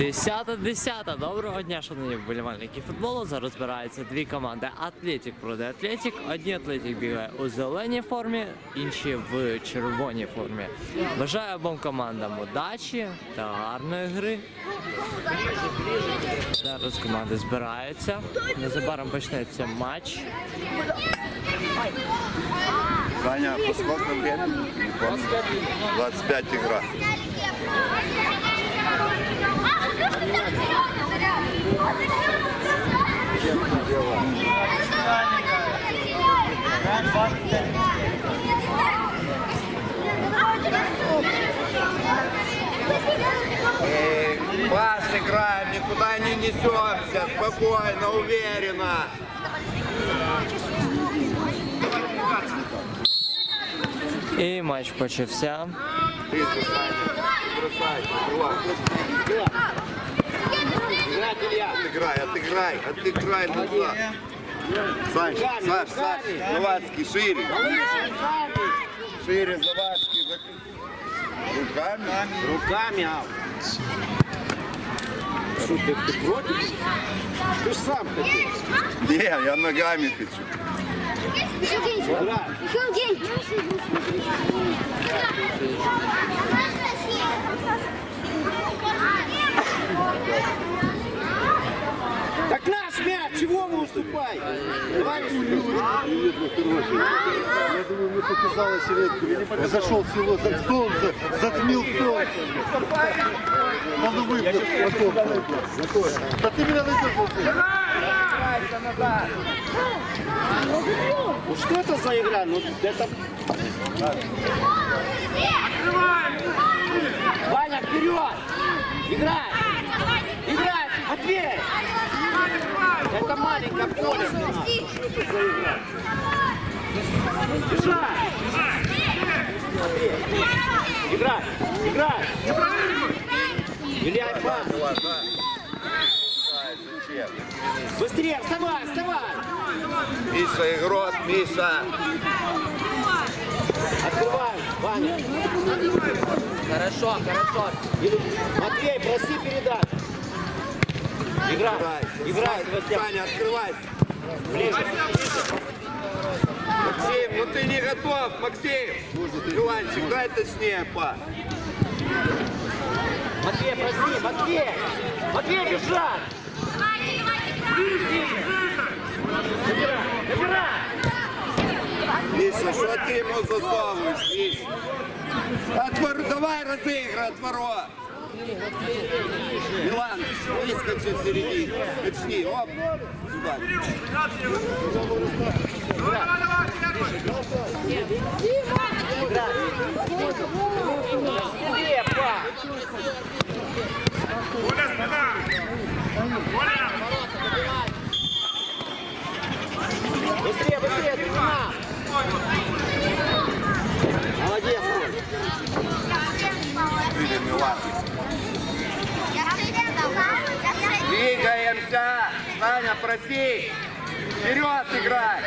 Десята, десята. Доброго дня, шановні вболівальники футболу. Зараз збираються дві команди Атлетік проти Атлетік. Одні Атлетік бігає у зеленій формі, інші в червоній формі. Бажаю обом командам удачі та гарної гри. Зараз команди збираються. Незабаром почнеться матч. Саня, по сколько времени? 25 игра. Пас играем, никуда не несемся, спокойно, уверенно. І матч почався. Близко, Саня, бросай, открывай. Отыграй, отыграй, отыграй назад. Сань, Саш, Саш, Завадский, шире. Шире, Завадский. Руками? Руками, а. Что ты, ты против? Ты ж сам хотел. Не, я ногами хочу. Играй. Еще день. Так наш мяч, чего вы уступаете? Товарищ Я думаю, мне показалось редко. Зашел всего за солнце, затмил солнце. Надо потом. Да ты меня найдешь. Ну что это за игра? Ну это... Ваня, вперед! Играй! Играй! Матвей! Это маленькое поле. Что это за игра? Матвей! Играй! Играй! Виляй пас! Давай, да. Ай, зачем? Быстрее! Вставай! Вставай! Миша, игрок, Миша. Открывай, Ваня. Хорошо, хорошо. Матвей, проси передать. Играй, Играй. Саня, открывай. Ближе. Максим, ну ты не готов, Максим. Иванчик, дай точнее, па. Матвей, проси, Матвей. Матвей, бежать. Миша, что ты ему засовываешь, Миша? Отвор... Давай разыграй от ворот. Милан, выскочи в середине. Начни, оп. Сюда. Быстрее, па. Быстрее, Двигаемся. Саня, проси. Вперед играй.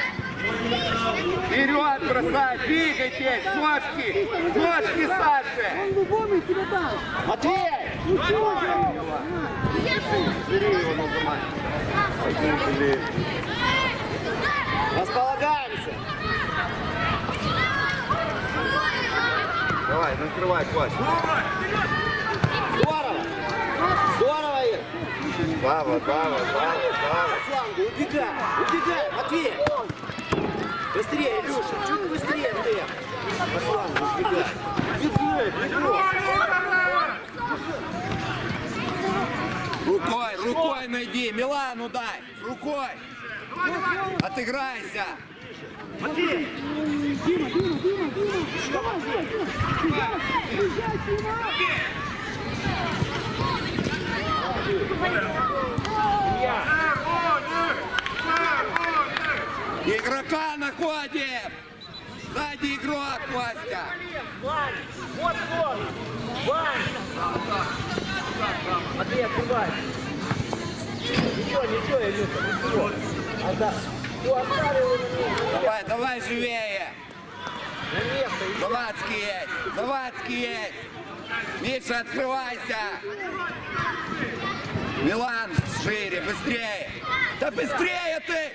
Вперед бросай, двигайтесь, ножки, ножки Саши. Матвей! Бери его нажимай. Располагаемся! Давай, накрывай, Кость. Здорово! Здорово, Баба, баба, баба, баба. Флангу, убегай! Убегай, Матвей! Быстрее, Илюша, чуть быстрее ты! По флангу, убегай! Убегай, убегай! Рукой, рукой найди, Милану дай, рукой. Отыграйся. Матвей! Игрока находим. Сзади игрок, Костя. Вань! Вот он! Вань! Матвей, открывай! Ничего, ничего, Илюша, ничего! Отда- Ну, оставил. Давай, давай живее. На место. Завадский есть, Завадский есть. Миша, открывайся. Милан, шире, быстрее. Да быстрее ты!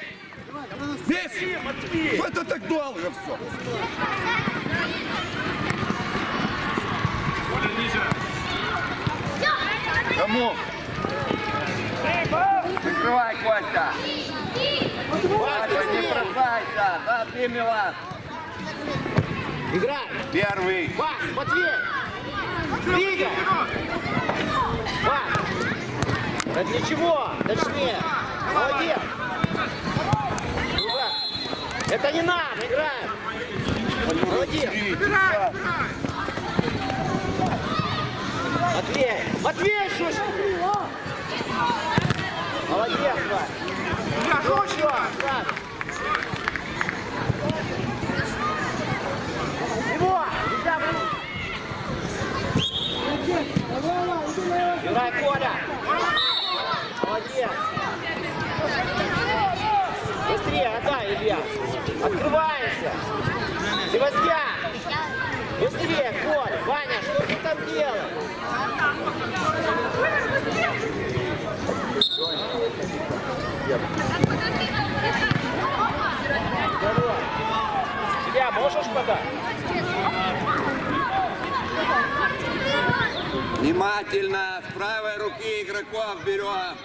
Видишь? Что это так долго все? Кому? Закрывай, Костя. Костя, не бросайся. Да, ты, Милан. Играй! Первый. Пас, Матвей! Двигай! Пас! Да для чего? Точнее! Молодец! Это не надо, играем! Молодец! Матвей! Матвей, что ж? Молодец, Вань! Ну что. Его! Нельзя! Играй, Коля! Молодец! Быстрее, отдай, Илья! Открываемся! Себастьян! Быстрее, Коля! Ваня, что ты там делаешь? Здорово! Илья, можешь подать? Внимательно, с правой руки игроков берем.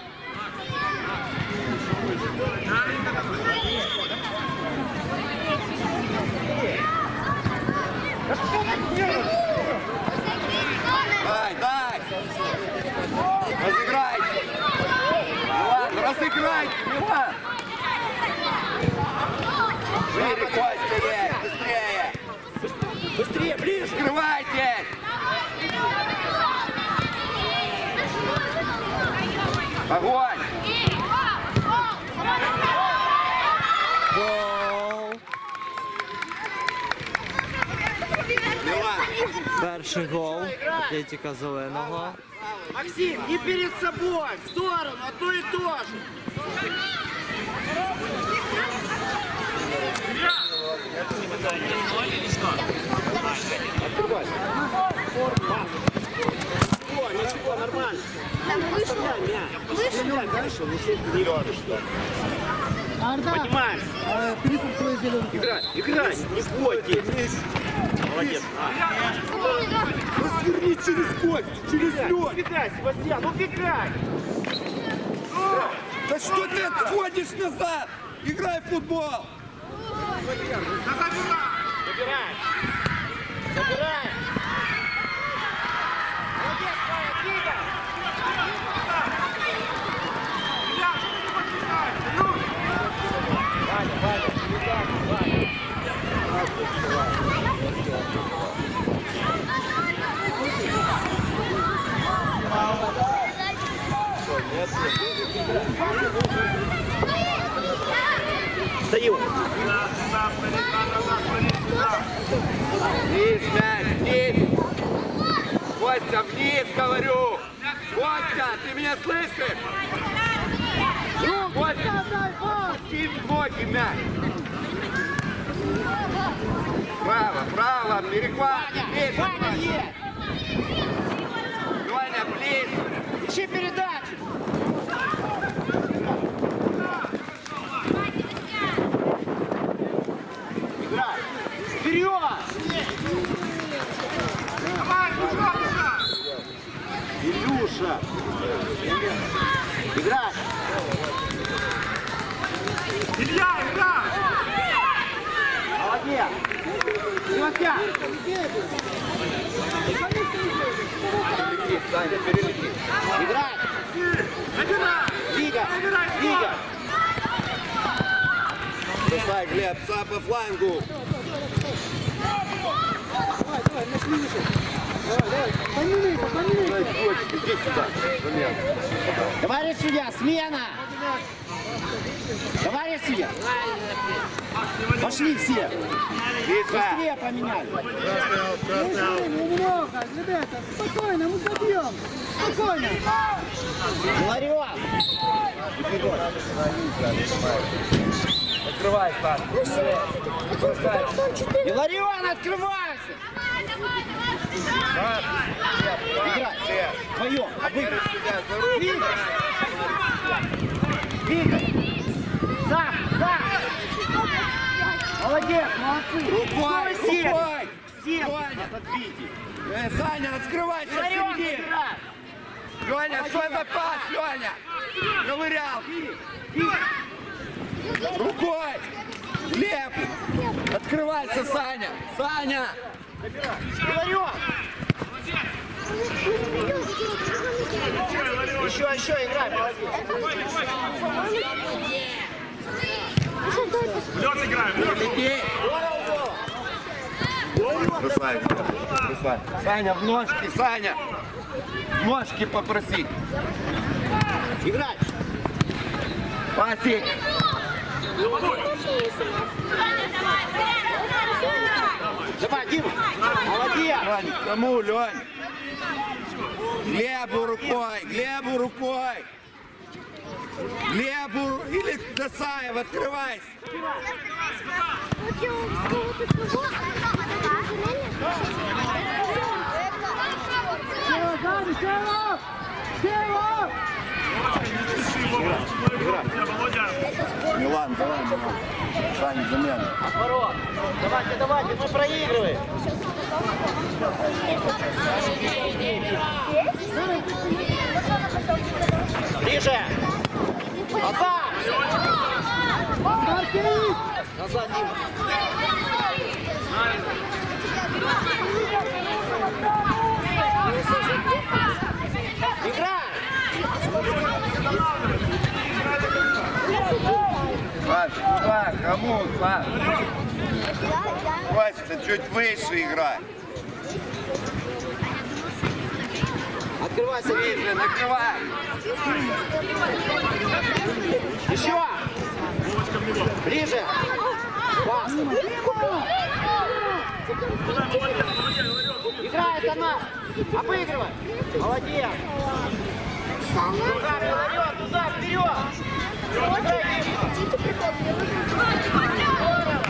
Дай, дай. Разыграйте. Милан, разыграйте, Милан. Шире, Костя, есть, быстрее. Быстрее, ближе! Открывайтесь. Огонь. Гол! Перший гол Атлетіка Зеленого. Максим, не перед собой, в сторону, одно и то же. Открывай. Пас. Ничего, ничего, нормально. Оставляй мяч. Стреляй дальше, лучше не видишь, что. Поднимаем. Играй, играй, не бойтесь. Молодец. Разверни через кость, через лед. Убегай, Себастьян, убегай! Да что ты отходишь назад? Играй в футбол. Забирай! Забирай Ваня, двигай! Ваня, Ваня, двигай, Ваня. Стою! Вниз мяч, вниз. Костя, вниз, говорю. Костя, ты меня слышишь? Костя, пусти в ноги мяч. Право, право, перехват. Ваня, Ваня есть! Ваня, ближе. Ищи передачу! Играй! Вперед! Илюша! Играй! Себастьян! Перелети, Саня, перелети. Играй! Двигай! Двигай! Бросай, Глеб, сам по флангу. Дай, Котик, иди сюда. Товарищ судья, смена! Товарищ судья! Пошли все! Быстрее поменяли! Немного, ребята, спокойно, мы забьем. Спокойно. Ларион! Открывай, Саш. Иларион, открывайся! Играй! Вдвоем! Обыграй! Себя за руку. Двигай! Двигай. Сам, сам. Молодец, молодцы. Рукой, Всем. рукой! Всем. Леня, Отодвиньте. Э, Саня, открывайся Ларек, сильнее! играй. Леня, что за пас, Леня? Ковырял! Рукой! Глеб! Открывайся, Саня! Саня! Ларек. Еще, еще играй, молодец. Иди! Красавец, красавец. Саня, в ножки, Саня! В ножки попроси! Играй. Пасик! Давай, Дима. Молодец. Лень, кому, Лень? Глебу рукой, Глебу рукой! Глебу или Досаев, открывайся! Милан, давай, Милан. Саня, замена. Отворот. Давайте, давайте, мы проигрываем. Ближе. Назад. Марки! Назад, Дима. Играй. Паш, Паш, кому, Паш? Вася, чуть выше играй. Открывайся, Витя. Блин, накрывай. Еще. Ближе. Пас. Играет она. Обыгрывай. Молодец. Туда, вперед, туда, вперед.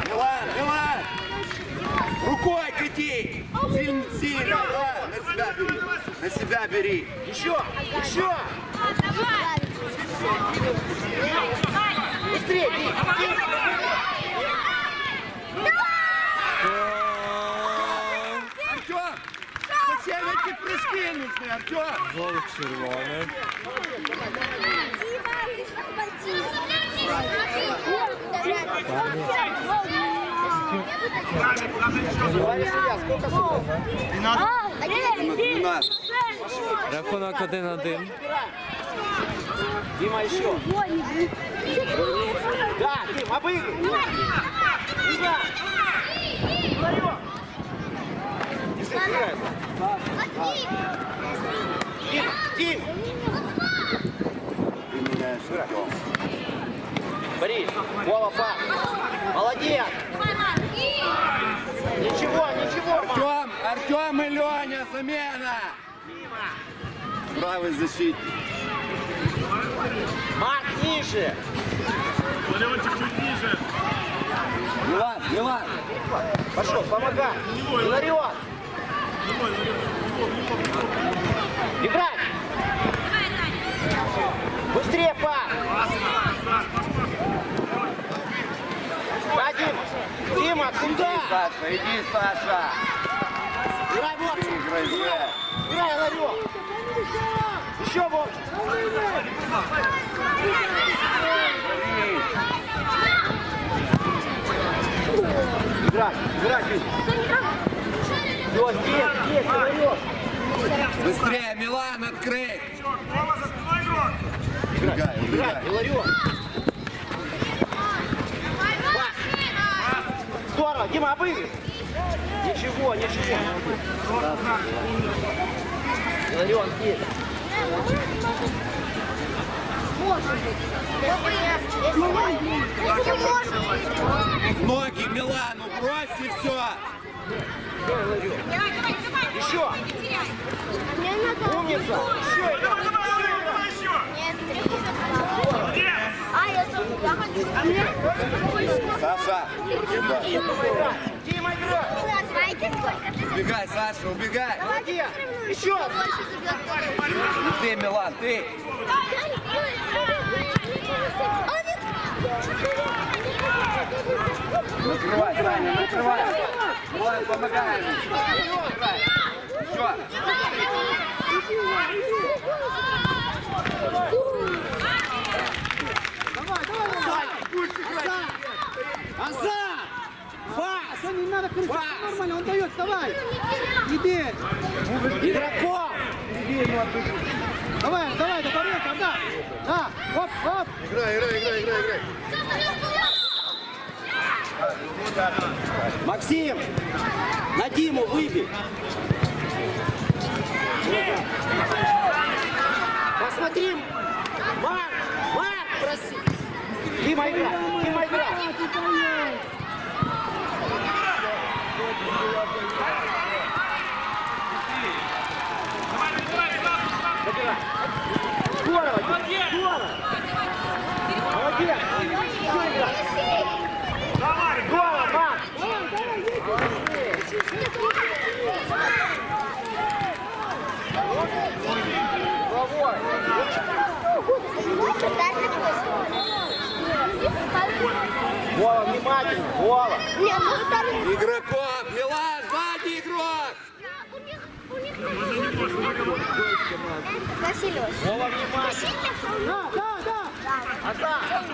Милан, Милан. Рукой кати. Сильно, сильно. На себя бери. На себя бери. Еще, еще. Быстрее. Артем, зачем эти прыжки нужны, Артем? Гол червоний. Рахунок 1-1. Дима, еще. Да, Дим, обыгрывай. Туда. Вперед. Если играет. Дим, Дим. Ты меняешь. Борис, пас. Молодец. Ничего, ничего. Артем, Артем и Леня, замена. Правый защитник. Марк, ниже. Милан, Милан. Пошел, помогай. Иларион. Играй. Быстрее, пас. Да, Дима. Куда? Саша, иди, Саша. Играй, вот. Играй, играй. Играй, Иларион. Еще вот. Играй, играй. Все, здесь, здесь, Иларион. Быстрее, Милан, открыть. Играй, Иларион. Пас. Здорово, Дима, обыгрывай. Ничего, ничего. Иларион здесь. Ноги Милану брось и все. Еще. Умница. Еще играй. А, я сам, я хочу. А мне? Саша. Дима, играй. Убегай, Саша, убегай. Молодец. Еще. забьет? Ты, Милан, ты. Накрывай, Саня, накрывай. Давай, помогай. Все. Азар! Пас! Саня, не надо кричать, нормально, он дает, давай. Иди. Игроков! Давай, давай, до порядка, да. Да, оп, оп. Играй, играй, играй, играй, играй. Максим! На Диму выбей! Посмотри! Марк! Марк, проси! Дима, играй! Дима, играй! Здорово! Дима, Здорово! Молодец! Еще играй! Здорово, Марк! Вова, внимательно! Вова! Нет, ну ставим. Игроков, Милан, сзади игрок. Василёс. Вова, внимательно! Да, да, да. Азар!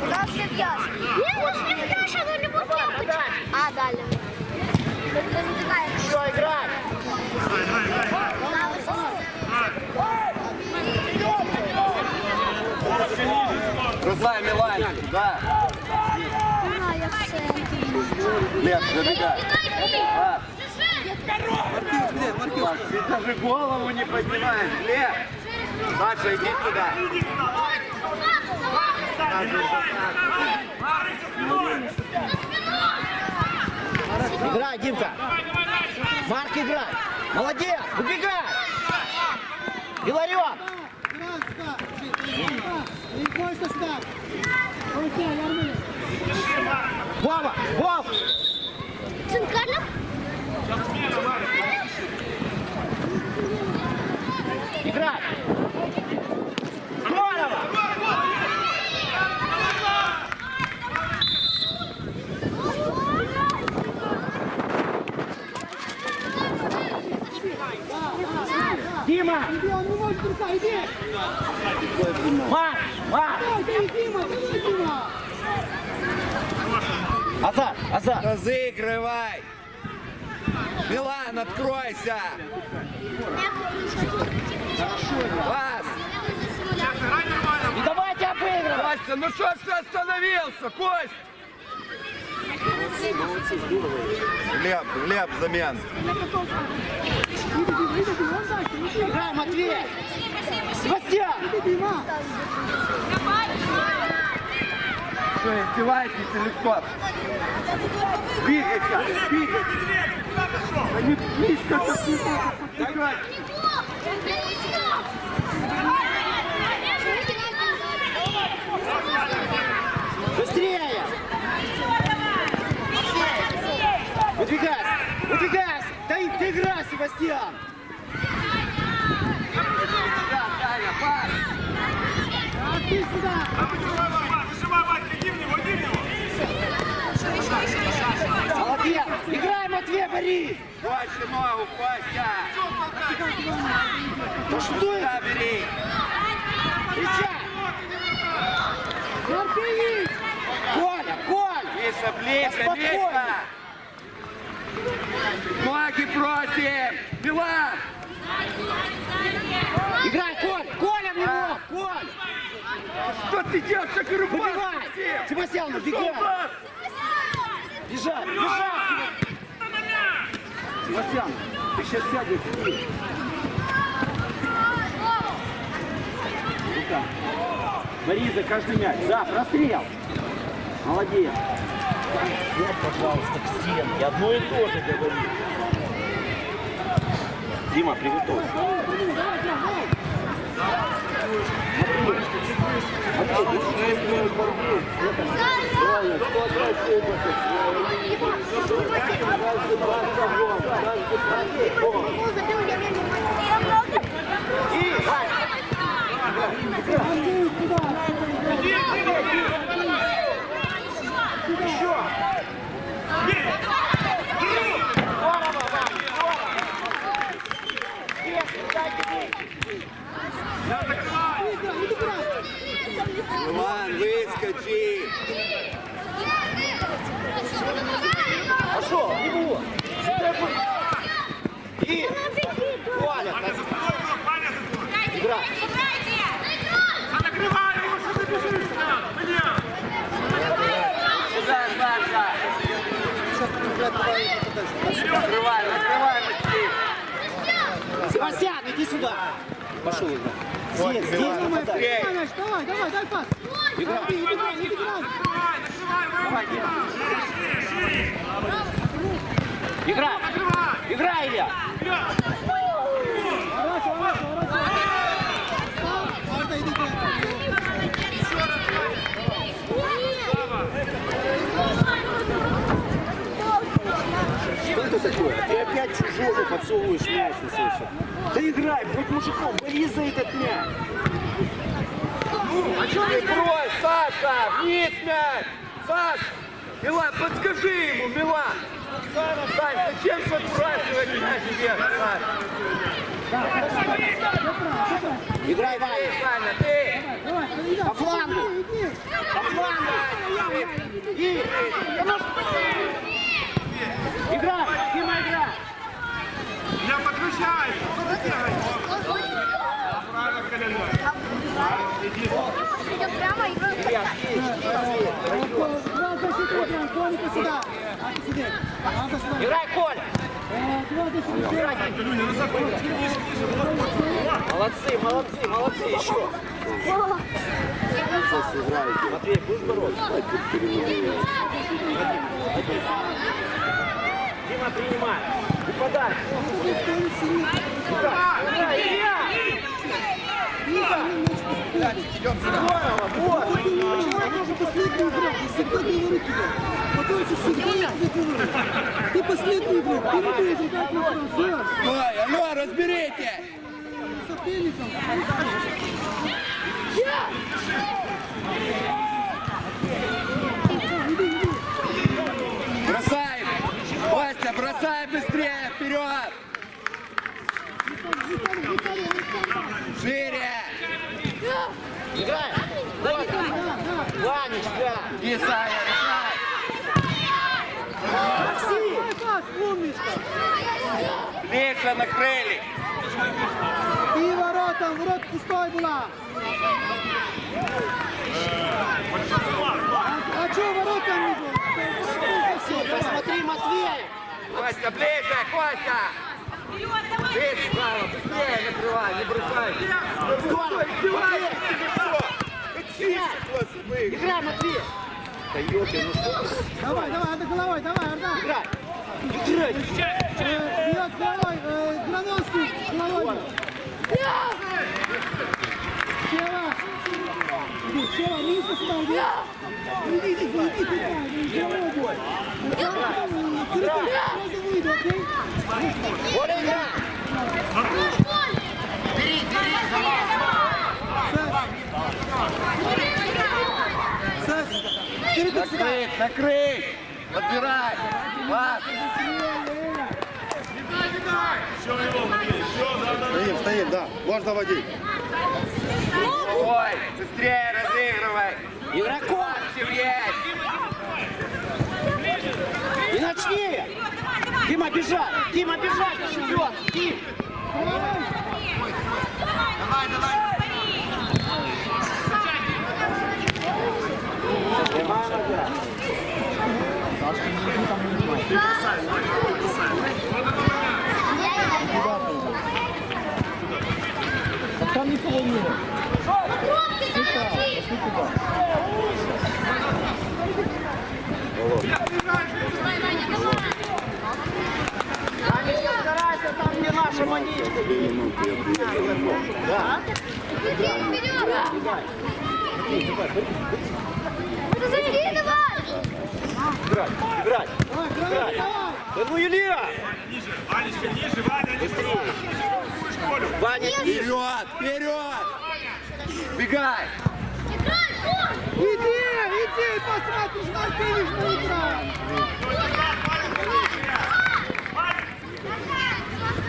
Куда слепьешь? Нет, ну слепьешь, оно любой кем А, дали. Это не такая. Все, играй! Бросай, Милан. Да. А, я в центре. Лев, забегай. А, Маркюш. ты даже голову не поднимаешь. Лев. Саша, иди туда. Играй, Димка! Марк, играй! Молодец! Убегай! Yardım edin. Вова! Вов! Центральным? Играй! Здорово! Дима! Иди, он не может рука, иди. Марк! Марк! Давай, ты, Дима, давай, Дима. Азар! Азар! Разыгрывай. Милан, откройся. Пас. И давайте обыгрывать! Костя, ну что ты остановился, Кость? Глеб, Глеб, замен. Играй, Матвей! Себастьян! Что, издеваетесь или что? Двигайся, двигайся. Не близко, подбегать. Быстрее! Выдвигайся! Выдвигайся! Да и ты играй, Себастьян! Да, Саня, пас. А ты сюда. Молодец! Играй, Борис! Больше ногу, Костя. Да что это? Бери. Маркевич. Коля, Коля! Ближе, ближе, ближе. Ноги просим. Милан. Играй, Коля! Коля в него! Коля! Что ты делаешь, как рыбак? Выбивай! Себастьян, убегай! Бежать! Бежать! Себастьян, ты сейчас сядешь. Рука. Бори за каждый мяч. Да, прострел. Молодец. Сядь, пожалуйста, к стенке. Одно и то же говорю. Дима, приготовься. Еще! Есть! Иван, выскочи. Пошел, его. И Коля, игра. Сюда, Саша. Накрывай, накрывай, Максим. Себастьян, иди сюда. Пошел игра. Здесь, здесь, попадай. Давай, давай, давай, дай пас. Игра. Иди, иди, иди, иди, Давай, Дима. Игра! Игра, Илья! Ворачивай, ворачивай, ворачивай. Арда, иди, Что это такое? Ты опять чужого подсовываешь мяч. Да играй, будь мужиком, борись за этот мяч. А что ты брось, Саша? Вниз мяч! Саш! Милан, подскажи ему, Милан! Сань, зачем же отбрасывать мяч вверх, Сань? Играй, Ваня. Саня, ты! По флангу. По флангу. И. Играй, Дима, играй. Идет прямо и Илья, здесь, здесь. Два защиты, прям, Толика сюда. А ты сиди. Арда сюда. Играй, Коля. Молодцы, молодцы, молодцы, еще. Матвей, будешь бороться? Дима, принимай. И подальше. Играй, Илья! Здорово, вот. Почему я должен последний игрок? Я всегда говорю тебе. Потому что всегда я тебе говорю. Ты последний игрок. Ты не должен мне трансфер. Стой, а ну, разберите! Соперником. Иди, иди. Бросаем! Вася, бросай быстрее, вперед! Шире! Играй. Ванечка. Умничка. Миша накрыли! И воротам, ворот пустой была. А что воротам не было? Посмотри, Матвей. Вася, ближе, Костя! Ближе, право, быстрее накрывай, не бросай! Классы выиграли? Играй, Матвей. Да ёпи, ну что? Давай, давай, Арда, головой, давай, Арда. Играй. Играй. Э, Вперед, головой, э, Грановский, головой. Сева. Иди, Сева, низко сюда, иди. Иди, иди, иди, туда, иди, головой. Ты сразу выйди, окей? Коля, играй. Саш, перед сюда. Накрыть, накрыть! Подбирай! Пас! Стоим, стоим, да. Можно водить. Ой, быстрее разыгрывай! Игроков. Сергей! И начни. Дима, бежать. Дима, бежать. идет. Дим. Прямая нога. Там никого нет. Анечка, старайся там, Играть, играть. Давай. Да ну, Илья. Ванечка, ниже, Ваня, ниже. Ваня, ниже. Вперед! Вперед! Бегай! Иди, иди, посмотришь на финиш на игра. Не двигайся, не двигайся. Стой, стой. Ворота!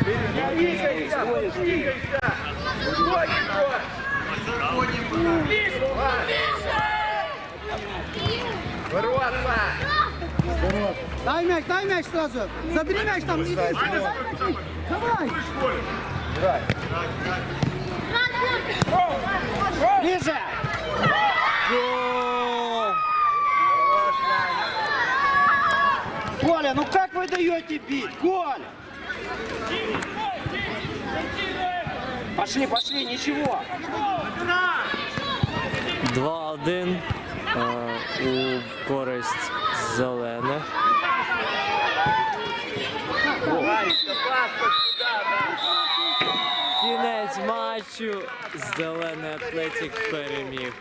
Дай мяч, дай мяч сразу. Забери мяч там. не- Давай. Ближе! Коля, ну как вы даете бить? Коля! Пошли, пошли, ничего. 2-1 е, у користь зелених. Кінець матчу. Зелений атлетик переміг.